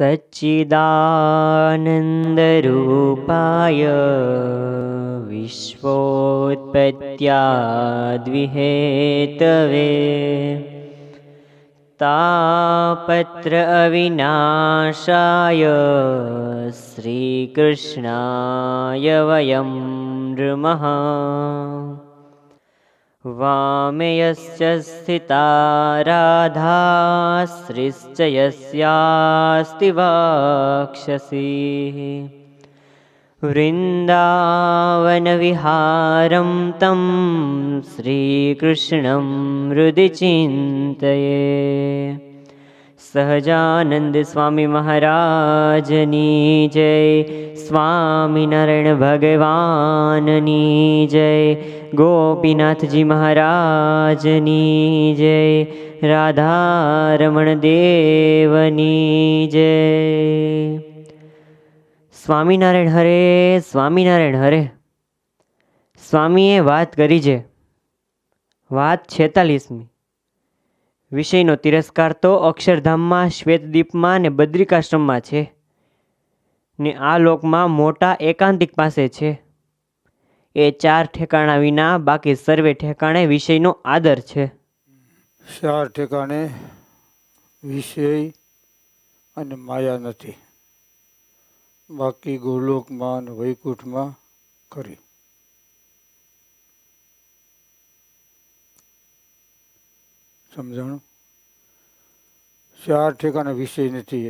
सच्चिदानन्दरूपाय विश्वोत्पत्त्याद्विहेतवे तापत्र अविनाशाय श्रीकृष्णाय वयं नृमः वामे यस्य स्थिता राधाश्रिश्च यस्यास्ति वाक्षसि। वृन्दावनविहारं तं श्रीकृष्णं हृदि चिन्तये સહજાનંદ સ્વામી મહારાજની જય સ્વામિનારાયણ ભગવાનની જય ગોપીનાથજી મહારાજની જય રાધારમણ દેવની જય સ્વામિનારાયણ હરે સ્વામિનારાયણ હરે સ્વામીએ વાત કરી છે। વાત છેતાલીસમી। વિષયનો તિરસ્કાર તો અક્ષરધામમાં, શ્વેતદીપમાં ને બદ્રિકાશ્રમમાં છે. ને આ લોકમાં મોટા એકાંતિક પાસે છે. એ ચાર ઠેકાણા વિના બાકી સર્વે ઠેકાણે વિષયનો આદર છે. ચાર ઠેકાણે વિષય અને માયા નથી. બાકી ગોલોકમાં અને વૈકુંઠમાં કરી સમજાણું? ચાર ઠેકાના વિષય નથી.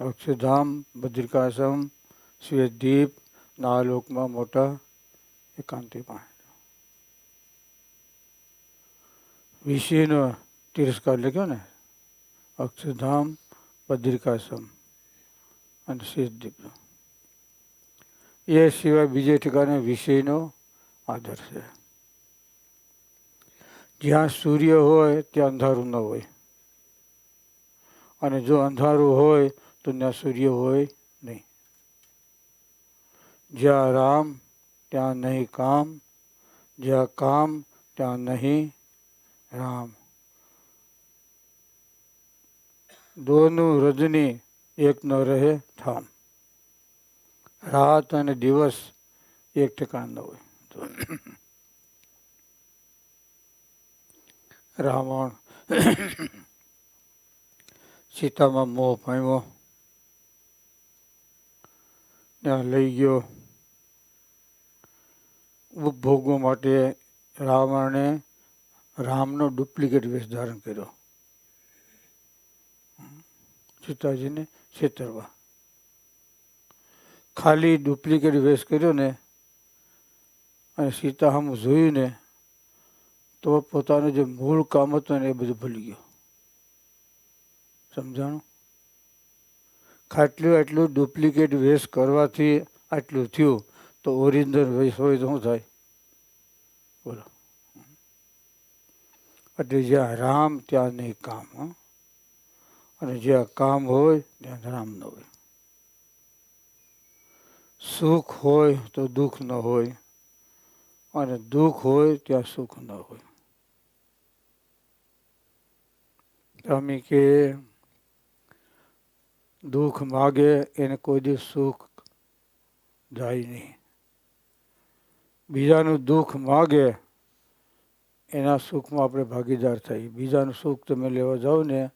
અક્ષરધામ બદ્રિકાશ્રમ શ્વેતદીપ ના લોકમાં મોટા એકાંતિમાં વિષયનો તિરસ્કાર લખ્યો ને? અક્ષરધામ બદ્રિકાશ્રમ અને શ્વેતદીપનો. એ સિવાય બીજે ઠેકાણે વિષયનો આદર છે. જ્યાં સૂર્ય હોય, ત્યાં અંધારું ન હોય. અને જો અંધારું હોય, તો ત્યાં સૂર્ય હોય નહીં. જ્યાં રામ, ત્યાં નહીં કામ. જ્યાં કામ, ત્યાં નહીં રામ. દોનું રજની એક ન રહે ઠામ. રાત અને દિવસ એક ઠેકાણ ન હોય. રાવણ. સીતામાં મોહ પામ્યો. ત્યાં લઈ ગયો. ઉપભોગો માટે રાવણે રામનો ડુપ્લિકેટ વેશ ધારણ કર્યો. સીતાજીને છેતરવા. ખાલી ડુપ્લિકેટ વેશ કર્યો ને અને સીતા હમ જોયું ને તો પોતાનું જે મૂળ કામ હતું ને એ બધું ભૂલી ગયો. સમજાણું? ખાટલું આટલું ડુપ્લિકેટ વેસ્ટ કરવાથી આટલું થયું, તો ઓરિજિનલ વેસ હોય તો શું થાય? બોલો. એટલે જ્યાં રામ, ત્યાં નહીં કામ, હં? અને જ્યાં કામ હોય, ત્યાં રામ ન હોય. સુખ હોય તો દુઃખ ન હોય, અને દુઃખ હોય, ત્યાં સુખ ન હોય. સ્વામી કે દુઃખ માગે એને કોઈ દિવસ સુખ જાય નહીં. બીજાનું દુઃખ માગે એના સુખમાં આપણે ભાગીદાર થઈ બીજાનું સુખ તમે લેવા જાઓ ને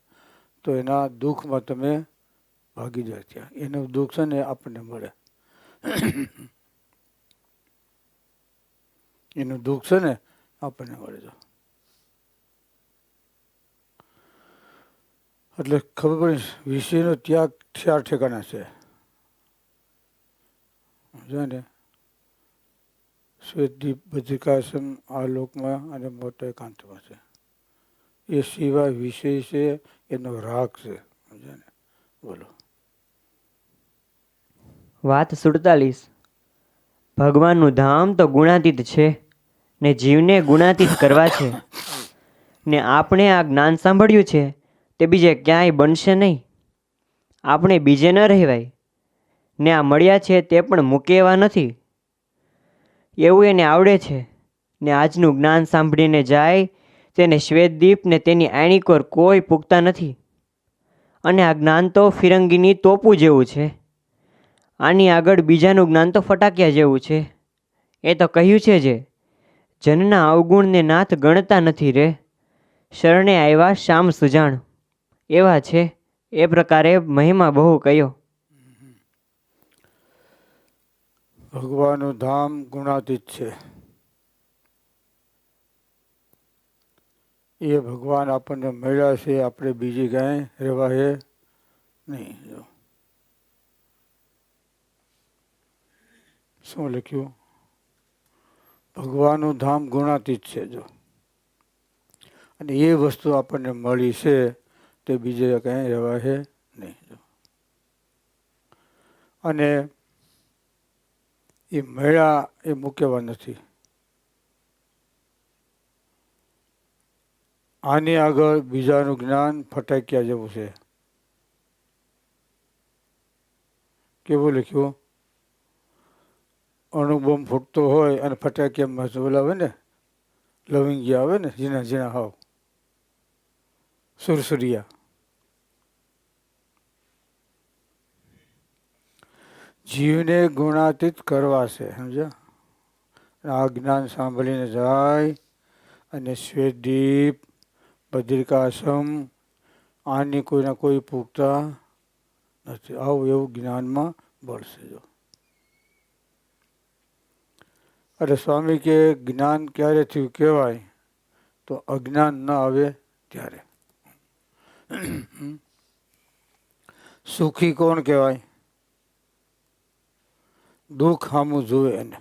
તો એના દુઃખમાં તમે ભાગીદાર થયા. એનું દુઃખ છે ને આપણને મળે. એનું દુઃખ છે ને આપણને મળે છે. એટલે ખબર પડી વિષયનો ત્યાગ ચાર ઠેકાણા છે. ને શ્વેતદીપ બદ્રિકાશ્રમ આ લોકમાં અને મોટા એકાંતમાં છે. એ સિવાય વિષય છે એનો રાગ છે. સમજ્યા ને બોલો. વાત સુડતાલીસ. ભગવાનનું ધામ તો ગુણાતીત છે ને જીવને ગુણાતીત કરવા છે ને આપણે આ જ્ઞાન સાંભળ્યું છે તે બીજે ક્યાંય બનશે નહીં. આપણે બીજે ન રહેવાય. ને આ મળ્યા છે તે પણ મૂકે એવા નથી. એવું એને આવડે છે. ને આજનું જ્ઞાન સાંભળીને જાય તેને શ્વેતદીપ ને તેની આણીકોર કોઈ પૂગતા નથી. અને આ જ્ઞાન તો ફિરંગીની તોપું જેવું છે. આની આગળ બીજાનું જ્ઞાન તો ફટાક્યા જેવું છે. એ તો કહ્યું છે જે, જનના અવગુણને નાથ ગણતા નથી રે. શરણે આવ્યા શ્યામ સુજાણ. એવા છે, એ પ્રકારે મહિમા બહુ કયો. ભગવાનનું ધામ ગુણાતીત છે. એ ભગવાન આપણને મળ્યા છે, આપણે બીજી કાંઈ છે નહીં. શું લખ્યું? ભગવાનનું ધામ ગુણાતીત છે, જો. અને એ વસ્તુ આપણને મળી છે તે બીજે કાંઈ રહેવાશે નહીં. અને એ મેળા એ મૂકેવા નથી. આની આગળ બીજાનું જ્ઞાન ફટાક્યા જેવું છે. કેવું લખ્યું? અણુબોમ ફૂટતો હોય અને ફટાક્યા ઓલા આવે ને, લવિંગી આવે ને ઝીણા ઝીણા હાવ. સુરસુરિયા. જીવને ગુણાતીત કરવા છે સમજ્યા આ જ્ઞાન સાંભળીને જાય અને શ્વેતદીપ બદ્રિકાશ્રમ આની કોઈના કોઈ પૂગતા નથી. આવું એવું જ્ઞાનમાં બળશે જો. અરે સ્વામી કે જ્ઞાન ક્યારે થયું કહેવાય? તો અજ્ઞાન ન આવે ત્યારે. સુખી કોણ કહેવાય? દુઃખ સામું જોવે એને.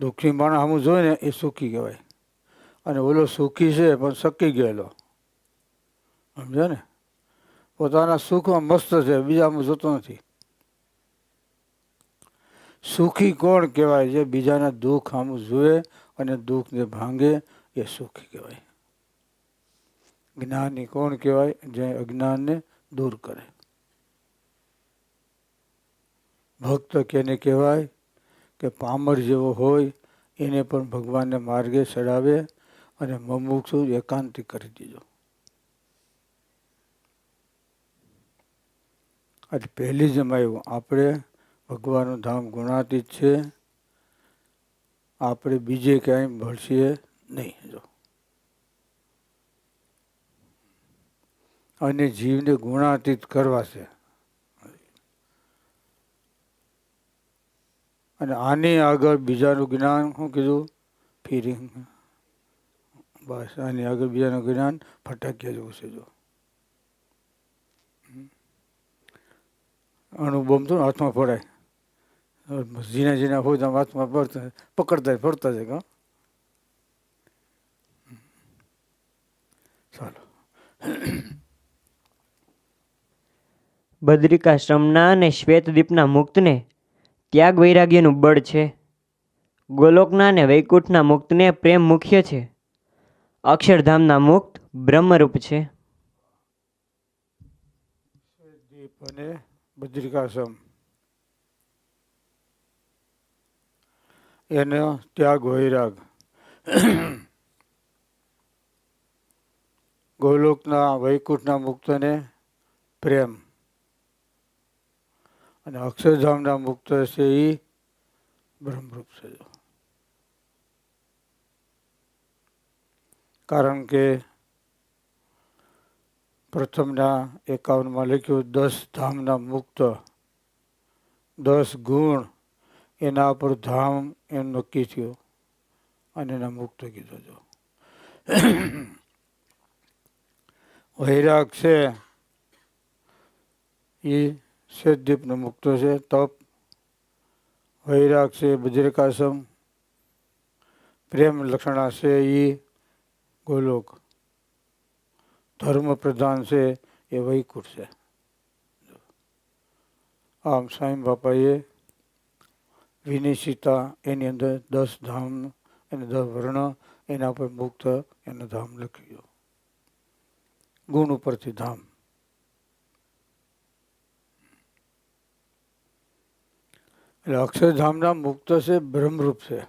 દુઃખી માણસ સામું જોવે ને એ સુખી કહેવાય. અને ઓલો સુખી છે પણ શકી ગયેલો. સમજો ને? પોતાના સુખમાં મસ્ત છે બીજામાં જોતો નથી. સુખી કોણ કહેવાય જે બીજાના દુઃખ સામું જુએ અને દુઃખને ભાંગે એ સુખી કહેવાય. જ્ઞાની કોણ કહેવાય જે અજ્ઞાનને દૂર કરે? ભક્ત કેને કહેવાય કે પામર જેવો હોય, એને પણ ભગવાનને માર્ગે ચડાવે અને મમુક્ષુ એકાંતિ કરી દીધો આજે પહેલી જેમ આવ્યું. આપણે ભગવાનનું ધામ ગુણાતીત છે. આપણે બીજે ક્યાંય ભળશીએ નહીં જો. અને જીવને ગુણાતીત કરવા છે. અને આની આગળ બીજાનું જ્ઞાન શું કીધું ફિરિંગ બસ, આની આગળ બીજાનું જ્ઞાન ફટાક્યા જેવું છે જો. અણુબોમ તો હાથમાં પડાય ઝીણા ઝીણા હોય તો હાથમાં પડતા પકડતા ફરતા જાય કા ચાલો. બદ્રિકાશ્રમના અને શ્વેતદીપના મુક્તને ત્યાગ વૈરાગ્યનું બળ છે. ગોલોકના અને વૈકુંઠના મુક્તને પ્રેમ મુખ્ય છે. અક્ષરધામના મુક્ત બ્રહ્મરૂપ છે. એનો ત્યાગ વૈરાગ. ગોલોકના વૈકુંઠના મુક્તને પ્રેમ. અને અક્ષરધામના મુક્ત છે એ બ્રહ્મરૂપ છે. કારણ કે પ્રથમના એકાવનમાં લખ્યું, દસ ધામના મુક્ત, દસ ગુણ, એના પર ધામ એમ નક્કી થયું અને એના મુક્ત કીધો જો વૈરાગ છે એ શેદીપનો મુક્ત છે. તપ વૈરાગ છે બદ્રિકાશ્રમ પ્રેમ લક્ષણા છે એ ગોલોક. ધર્મ પ્રધાન છે, એ વૈકુંઠ છે. આમ સાંઈ બાપાએ વિનિશિતા એની અંદર દસ ધામ અને દસ વર્ણ એના પર મુક્ત એનું ધામ લખ્યું. ગુણ ઉપરથી ધામ. એટલે અક્ષરધામના મુક્ત છે, બ્રહ્મરૂપ છે.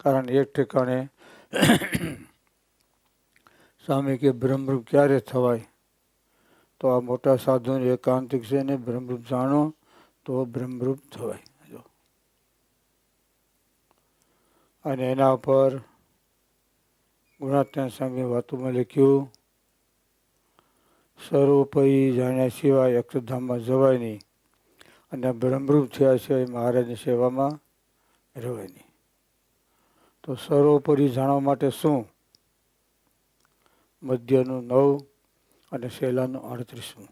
કારણ એક ઠેકાણે સ્વામી કે બ્રહ્મરૂપ ક્યારે થવાય? તો આ મોટા સાધુને એકાંતિક છે ને બ્રહ્મરૂપ જાણો તો બ્રહ્મરૂપ થવાય. જો. અને એના પર ગુણાત્યાન સ્વામી વાતોમાં લખ્યું, સર્વોપરી જાણ્યા સિવાય અક્ષરધામમાં જવાય નહીં. અને બ્રહ્મરૂપ થયા સિવાય મહારાજની સેવામાં રહેવાય નહીં. તો સર્વોપરી જાણવા માટે શું? મધ્યનું નવ અને છેલ્લાનું અડત્રીસમું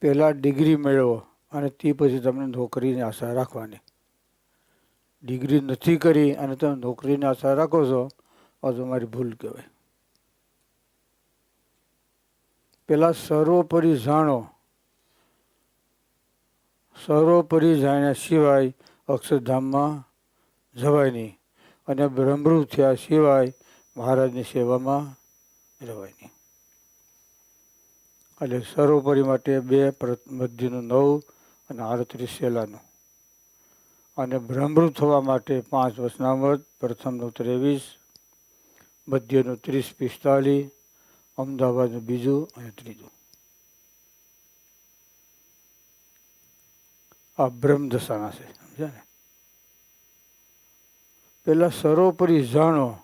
પહેલાં ડિગ્રી મેળવો અને તે પછી તમને નોકરીની આશા રાખવાની. ડિગ્રી નથી કરી અને તમે નોકરીની આશા રાખો છો આ તમારી ભૂલ કહેવાય. પહેલાં સર્વોપરી જાણો સર્વોપરી જાણ્યા સિવાય અક્ષરધામમાં જવાય નહીં અને બ્રહ્મરૂપ થયા સિવાય મહારાજની સેવામાં રહેવાય નહીં એટલે સર્વોપરી માટે બે મધ્યનું નવ અને આડત્રીસ સેલાનું. અને બ્રહ્મરૂપ થવા માટે પાંચ વસનામત, પ્રથમનું ત્રેવીસ, મધ્યનું ત્રીસ પિસ્તાલીસ, અમદાવાદનું બીજું અને ત્રીજું. આ બ્રહ્મદશાના છે, સમજ્યા ને? પહેલાં સર્વોપરી જાણો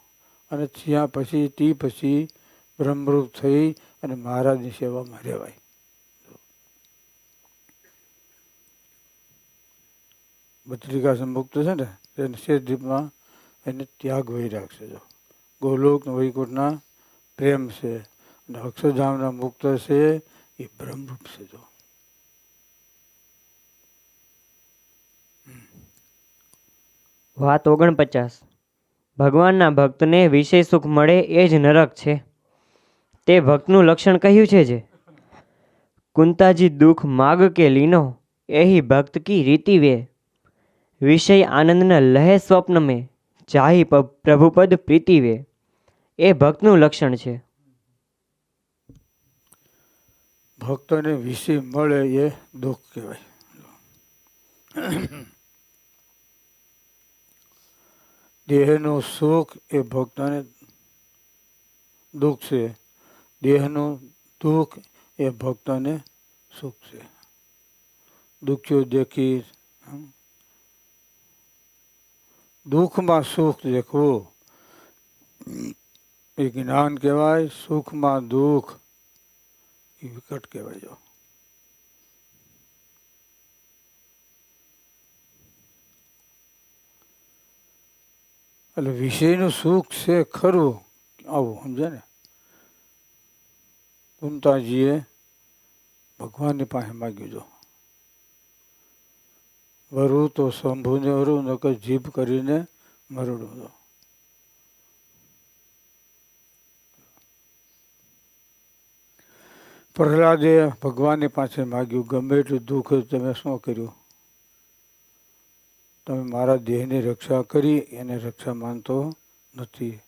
અને ત્યાં પછી, તે પછી બ્રહ્મરૂપ થઈ અને મહારાજની સેવામાં રહેવાય. બદ્રિકા મુક્ત છે ને તેને શેષદ્વીપમાં એને ત્યાગ વૈરાગ છે, જો. ગોલોક વૈકુંઠના પ્રેમ છે અને અક્ષરધામના મુક્ત છે, એ બ્રહ્મરૂપ છે, જો. વાત ઓગણપચાસ. ભગવાનના ભક્તને વિષય સુખ મળે એ જ નરક છે. તે ભક્તનું લક્ષણ કહ્યું છે જે? કુંતાજી દુઃખ માગ કે લીનો, એહી ભક્ત કી રીતિ વે? વિષય આનંદના લહે સ્વપ્ન મેં પ- પ્રભુપદ પ્રીતિ વે? એ ભક્તનું લક્ષણ છે. ભક્તોને વિષય મળે એ દુઃખ કહેવાય. દેહનું સુખ એ ભક્તોને દુઃખ છે. દેહનું દુઃખ એ ભક્તોને સુખ છે. દુખ્યો દેખી. દુઃખમાં સુખ દેખવું. એ જ્ઞાન કહેવાય, સુખમાં દુઃખ એ વિકટ કહેવાય જો. એટલે વિષયનું સુખ છે ખરું. આવું સમજે ને? કુંતાજીએ ભગવાનની પાસે માગ્યું, જો. વરુ તો શંભુને વરું, નકર જીભ કરીને મરડું, જો. પ્રહલાદે ભગવાનની પાસે માગ્યું, ગમે એટલું દુઃખ તમે શું કર્યું? તમે મારા દેહની રક્ષા કરી, એને રક્ષા માનતો નથી.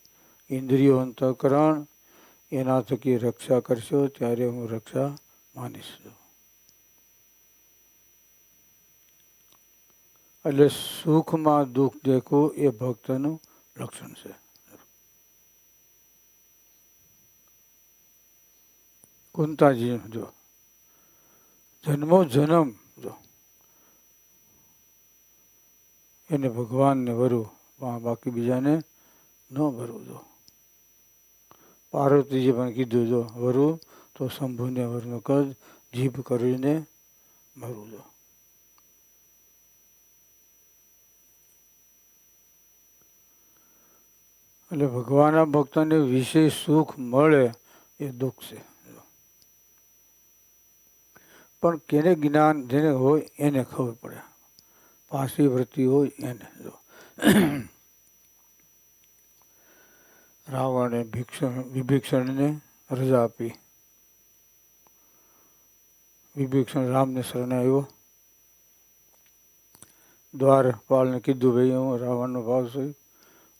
ઇન્દ્રિયો અંતઃકરણ એના થકી રક્ષા કરશો ત્યારે હું રક્ષા માનીશ. એટલે સુખમાં દુઃખ દેખવું એ ભક્તનું લક્ષણ છે. કુંતાજી જો જન્મો જન્મ જો એને ભગવાનને ભરવું પણ બાકી બીજાને ન ભરવું જો. પાર્વતીજી પણ કીધું, જો વરવું તો શંભુને વરનું કદ, જીભ કરીને ભરવું જો. એટલે ભગવાનના ભક્તોને વિશેષ સુખ મળે એ દુઃખ છે. પણ કેને જ્ઞાન જેને હોય એને ખબર પડે. પાસી વૃત્તિ હોય એને જો. રાવણે ભીક્ષણ, વિભીક્ષણને રજા આપી. વિભીક્ષણ રામને શરણે આવ્યો. દ્વારપાલને કીધું, ભાઈ, હું રાવણનો ભાવ છું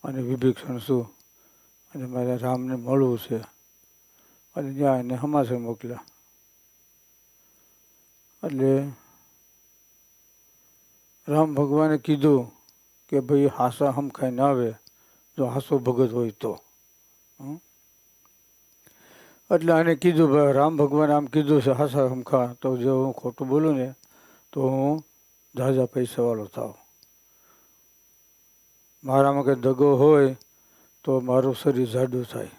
અને વિભીક્ષણ છું. અને મારે રામને મળવું છે. અને ત્યાં એને હમાસર મોકલ્યા. એટલે રામ ભગવાને કીધું કે ભાઈ હાસા હમખાઈ ના આવે, જો હાસો ભગત હોય તો? એટલે આને કીધું ભાઈ રામ ભગવાન આમ કીધું છે, હાસા હમખા તો જો હું ખોટું બોલું ને, તો હું ઝાઝા પૈસાવાળો થાવ. મારામાં કંઈ દગો હોય તો મારું શરીર જાડું થાય.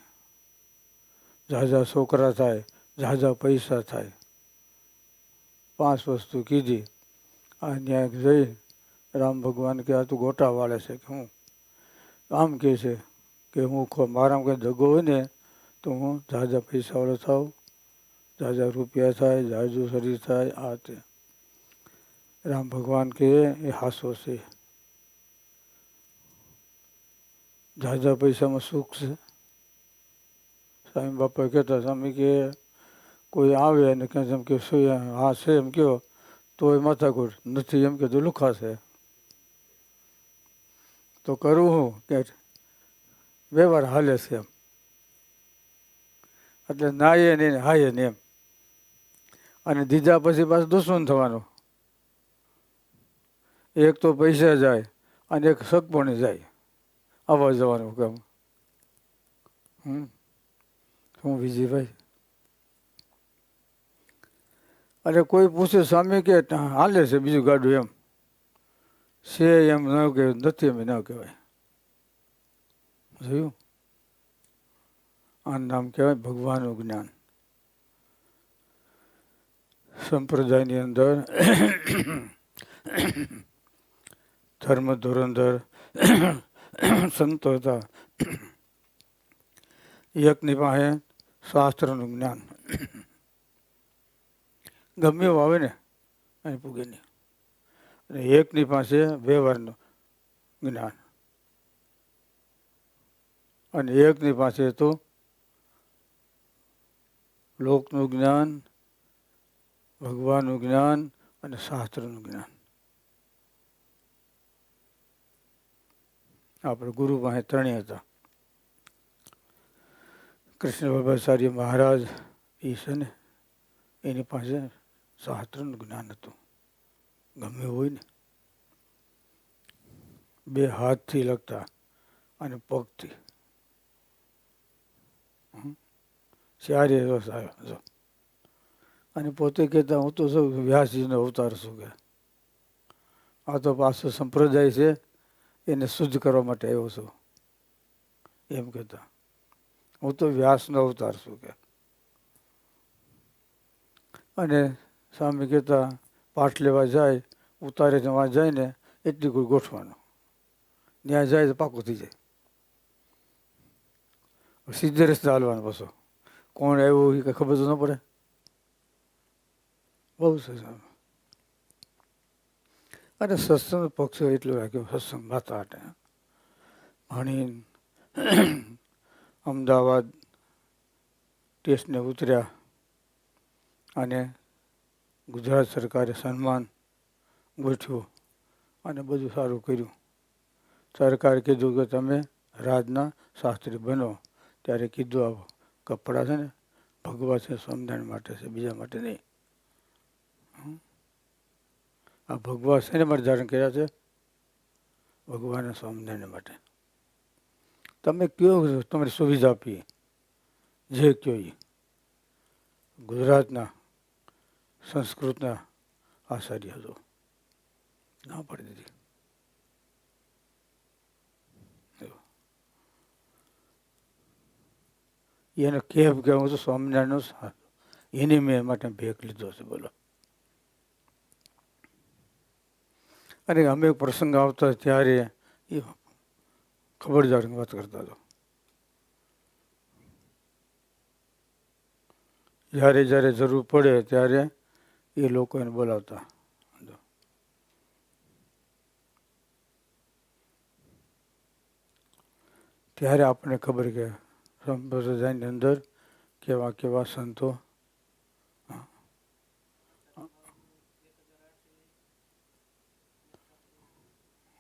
ઝાઝા છોકરા થાય, ઝાઝા પૈસા થાય. પાંચ વસ્તુ કીધી. આ ન્યાય જઈ રામ ભગવાન કે આ તું ગોટા વાળે છે કે હું? આમ કહે છે કે હું મારામાં કંઈ ધગો હોય ને તો હું ઝાઝા પૈસાવાળો થાવ ઝાઝા રૂપિયા થાય ઝાઝું શરીર થાય, આ તે. રામ ભગવાન કહે એ હાસો છે. ઝાઝા પૈસામાં સુખ છે. સ્વામી બાપા કહેતા, સ્વામી કે કોઈ આવે અને કહે એમ કે શું હા છે? એમ કહો. તો એ માથાકૂટ નથી, એમ કે તો લુખાશે. તો કરવું હું કે વ્યવહાર હાલે છે એમ. એટલે નાયે નહીં હાયે નહીં એમ. અને દીધા પછી પાછું દુશ્મન થવાનું. એક તો પૈસા જાય અને એક સગપણે જાય. આવવા જવાનું કામ. હમ. શું વિજયભાઈ? અને કોઈ પૂછે, સ્વામી કે, હાલે છે બીજું ગાડું એમ. છે એમ ન કે, નથી એમ ન કહેવાય. જોયું? આનું નામ કહેવાય ભગવાનનું જ્ઞાન. સંપ્રદાયની અંદર ધર્મ ધોરંધર સંતો હતા. યજ્ઞની પાસે શાસ્ત્રનું જ્ઞાન. ગમે એવું આવે ને, અહીં પૂગે નહીં. અને એકની પાસે વ્યવહારનું જ્ઞાન. અને એકની પાસે તો લોકનું જ્ઞાન, ભગવાનનું જ્ઞાન અને શાસ્ત્રનું જ્ઞાન. આપણે ગુરુ પાસે ત્રણેય હતા. કૃષ્ણ બાબાચાર્ય મહારાજ એ છે ને, એની પાસે શાસ્ત્રનું જ્ઞાન હતું. ગમે હોય ને બે હાથથી લખતા અને પગથી. ચારે રસ આવ્યો. અને પોતે કહેતા, હું તો સૌ વ્યાસજીનો અવતાર છું કે. આ તો પાછો સંપ્રદાય છે, એને શુદ્ધ કરવા માટે આવ્યો છું. એમ કહેતા, હું તો વ્યાસનો અવતાર છું કે. અને સ્વામી કહેતા, પાઠ લેવા જાય, ઉતારે જવા જાય ને એટલી કોઈ ગોઠવાનું. ત્યાં જાય તો પાકું થઈ જાય. સીધે રસ્તે હાલવાનું પાછો. કોણ આવ્યું એ કંઈ ખબર તો ન પડે. બહુ સરસ અને સત્સંગ પક્ષ એટલો રાખ્યો, સત્સંગ માતા માટે. ભણી અમદાવાદ ટેસ્ટને ઉતર્યા. અને ગુજરાત સરકારે સન્માન ગોઠવ્યું અને બધું સારું કર્યું. સરકારે કીધું કે તમે રાજના શાસ્ત્રી બનો. ત્યારે કીધું આવો, કપડાં છે ને ભગવાન છે, સમજણ માટે છે, બીજા માટે નહીં. આ ભગવાન શેને માટે ધારણ કર્યા છે? ભગવાનના સમજણ માટે. તમે કયો તમારી સુવિધા આપી જે કયો ગુજરાતના સંસ્કૃતના આચાર્ય હતો ના પાડી દીધી. એને કેમ કે હું તો સ્વામિનારાયણનો એની મેં માટે ભેગ લીધો છે, બોલો. અને અમે એક પ્રસંગ આવતા ત્યારે એ ખબરદાર વાત કરતા હતો. જ્યારે જ્યારે જરૂર પડે ત્યારે એ લોકો એને બોલાવતા. ત્યારે આપણને ખબર કે સંપ્રદાયની અંદર કેવા કેવા સંતો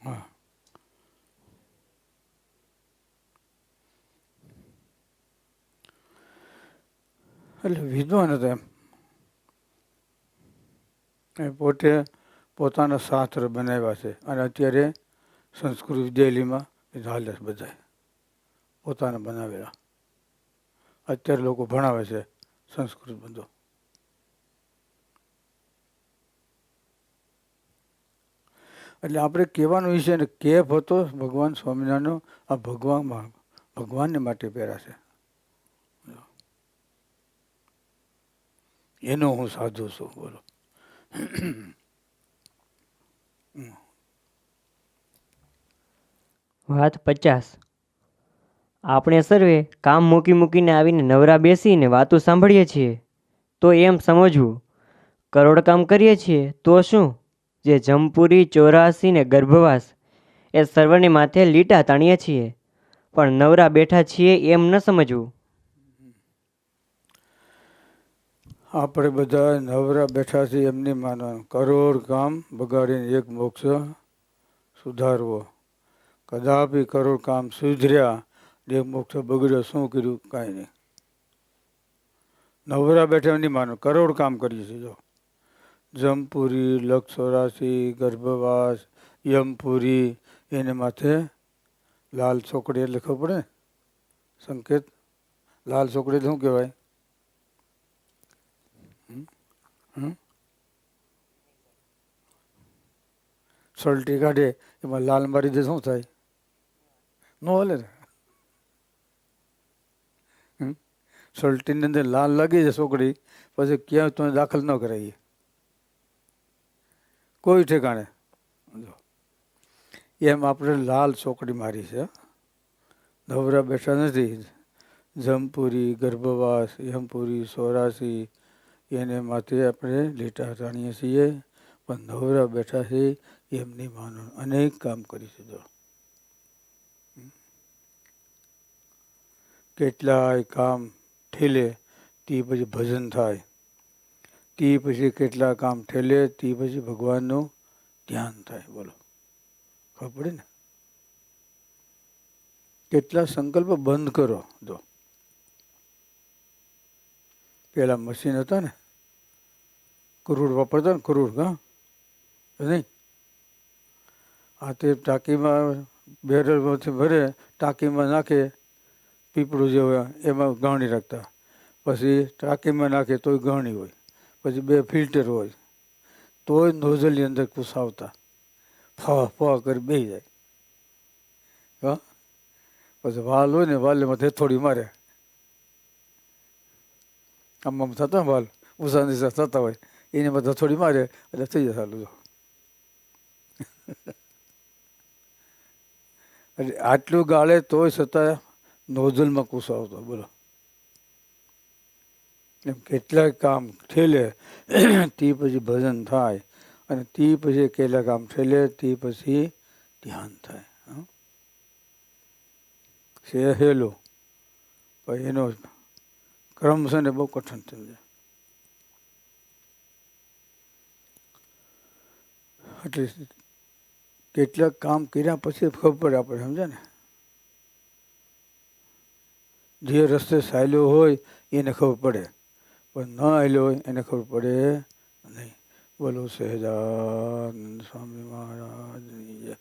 હા. એટલે વિદ્વાન હતા એમ. એ પોતે પોતાના શાસ્ત્ર બનાવ્યા છે. અને અત્યારે સંસ્કૃત વિદ્યાલયમાં એ હાલે છે બધાય પોતાના બનાવેલા. અત્યારે લોકો ભણાવે છે સંસ્કૃત બધો. એટલે આપણે કહેવાનો વિષય ને, કેફ હતો ભગવાન સ્વામિનારાયણનો, આ ભગવાન ભગવાનને માટે પહેરાશે એનો હું સાધુ છું, બોલો. વાત પચાસ. આપણે સર્વે કામ મૂકી મૂકીને આવીને નવરા બેસીને વાતો સાંભળીએ છીએ, તો એમ સમજવું. કરોડ કામ કરીએ છીએ, તો શું? જે જમપુરી, ચોરાસી ને ગર્ભવાસ, એ સર્વને માથે લીટા તાણીએ છીએ. પણ નવરા બેઠા છીએ એમ ન સમજવું. આપણે બધા નવરા બેઠા છીએ એમની માનવાનું કરોડ કામ બગાડીને એક મોક્ષ સુધારવો. કદાપી કરોડ કામ સુધર્યા એક મોક્ષ બગડ્યો, શું કર્યું? કાંઈ નહીં. નવરા બેઠા એમની માનો. કરોડ કામ કરીએ છીએ, જો. જમપુરી, લક્ષોરાશી, ગર્ભવાસ, યમપુરી, એને માથે લાલ ચોકડી એટલે પડે સંકેત? લાલ ચોકડી શું કહેવાય હમ? સલટી કાઢે, એમાં લાલ મારી દે શું થાય? નો હાલે ને? સલટીની અંદર લાલ લાગી છે છોકરી, પછી ક્યાંય તમે દાખલ ન કરાવીએ કોઈ ઠેકાણે. એમ આપણે લાલ ચોકડી મારી છે. નવરા બેઠા નથી. જમપુરી, ગર્ભવાસ, યમપુરી, સોરાસી એને માથે આપણે લીટા જાણીએ છીએ. પણ નવરા બેઠા છે, એમની માનો અનેક કામ કરી છે જો. કેટલાય કામ ઠેલે, તે પછી ભજન થાય. તે પછી કેટલા કામ ઠેલે, તે પછી ભગવાનનું ધ્યાન થાય. બોલો. ખબર પડે ને? કેટલા સંકલ્પ બંધ કરો. જો. પેલા મશીન હતા ને કરોડ વાપરતા ને કરોડ, હા? નહીં? આ તે ટાંકીમાં, બેરલમાંથી ભરે, ટાંકીમાં નાખે, પીપળું જે હોય, એમાં ગહણી રાખતા. પછી ટાંકીમાં નાખે તોય ગહણી હોય. પછી બે ફિલ્ટર હોય. તોય નોઝલની અંદર કુસાવતા ફા ફા કરી બે જાય. હા? પછી વાલ હોય ને, વાલમાં થોડી મારે. આમ આમ થતા વાલ. ઉષા નિશા થતા હોય. એને બધા થોડી મારે, એટલે થઈ જશે સારું એટલે આટલું ગાળે તોય છતાં નોઝલમાં કુસાવતો બોલો. એમ કેટલાય કામ ઠેલે, તે પછી ભજન થાય, અને તે પછી કેટલા કામ ઠેલે, તે પછી ધ્યાન થાય સહેલો હેલો. પણ એનો ક્રમ છે ને બહુ કઠિન થઈ જાય. એટલે કેટલાક કામ કર્યા પછી ખબર પડે આપણે સમજે ને? જે રસ્તે ચાલ્યો હોય એને ખબર પડે. પણ ન આવેલો હોય એને ખબર પડે નહીં. બોલો, સહેજાનંદ સ્વામી મહારાજની જય.